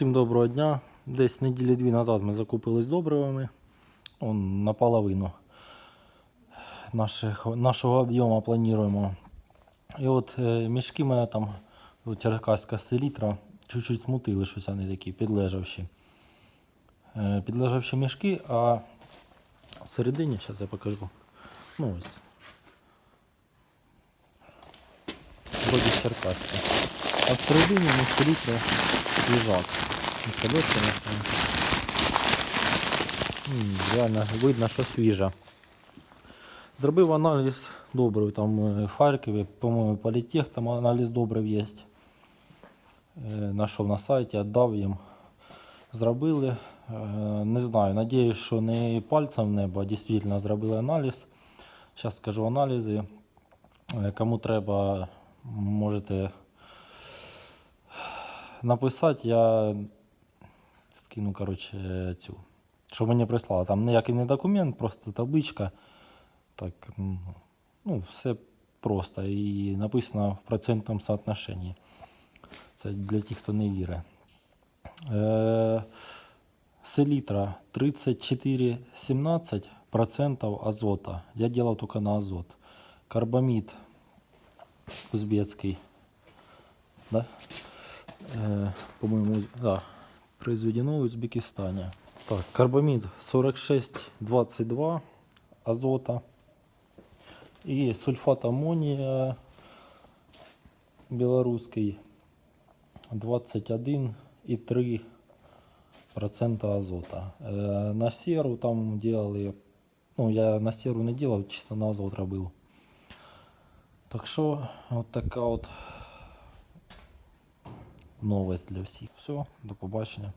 Всім доброго дня. Десь неділі дві назад ми закупились добривами. Он наполовину наших, нашого об'єму плануємо. І от е, мішки мене там, черкаська селітра, чуть-чуть смутили, щось вони такі підлежавші. Е, підлежавші мішки, а всередині, зараз я покажу. Ну ось. Вроді черкаська. А всередині на селітра свіжак. На Реально видно, що свіжа. Зробив аналіз добрив там е, в Харкові, по-моєму, політех, там аналіз добрив є. Нашов на сайті, віддав їм. Зробили. Е, Не знаю, надіюсь, що не пальцем в небо, а дійсно зробили аналіз. Зараз скажу аналізи. Е, Кому треба, можете написати, я скину, коротше, цю. Що мені прислали. Там ніякий не документ, просто табличка. Так, ну, все просто. І написано в процентному соотношенні. Це для тих, хто не вірить. Е, селітра 34,17% азота. Я делал только на азот. Карбамид узбецкий. Да? Э, по-моему, да, произведено в Узбекистане. Так, карбамид 46,22 азота. И сульфат аммония белорусский 21,3 процента азота. Э, на серу там делали, ну я на серу не делал, чисто на азот робив. Так що, от така от новость для всіх. Все, до побачення.